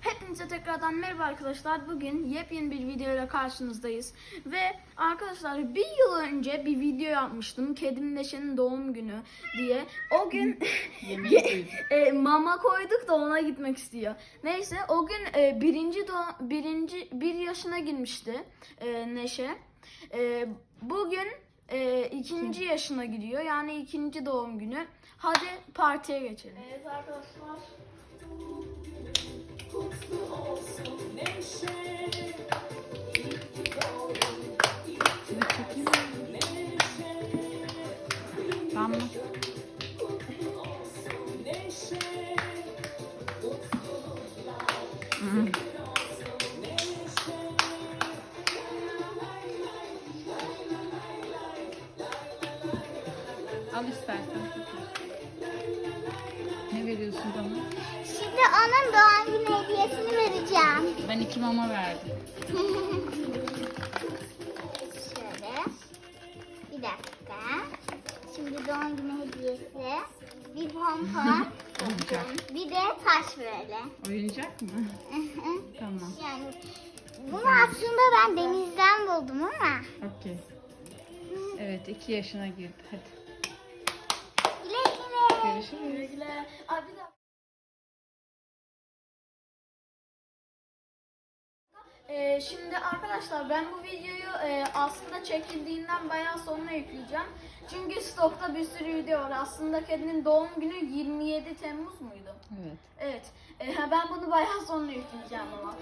Herkese tekrardan merhaba arkadaşlar. Bugün yepyeni bir video ile karşınızdayız. Ve arkadaşlar bir yıl önce bir video yapmıştım. Kedim Neşe'nin doğum günü diye. O gün e, mama koyduk da ona gitmek istiyor. Neyse o gün e, birinci doğ- birinci bir yaşına girmişti e, Neşe. E, bugün e, ikinci yaşına giriyor. Yani ikinci doğum günü. Hadi partiye geçelim. Evet arkadaşlar. Damla. Hı. Al istersen. Ne veriyorsun bana? Şimdi onun doğum günü hediyesini vereceğim. Ben iki mama verdim. Şöyle. Şimdi doğum günü hediyesi. Bir pompon. Oyuncak. bir de taş böyle. Oyuncak mı? Tamam. yani bunu aslında ben denizden buldum ama. Okey. Evet iki yaşına girdi. Hadi. Güle güle. Görüşürüz. Güle güle. Ay, bir Ee, şimdi arkadaşlar ben bu videoyu e, aslında çekildiğinden bayağı sonra yükleyeceğim. Çünkü stokta bir sürü video var. Aslında kedinin doğum günü 27 Temmuz muydu? Evet. Evet. Ee, ben bunu bayağı sonra yükleyeceğim ama.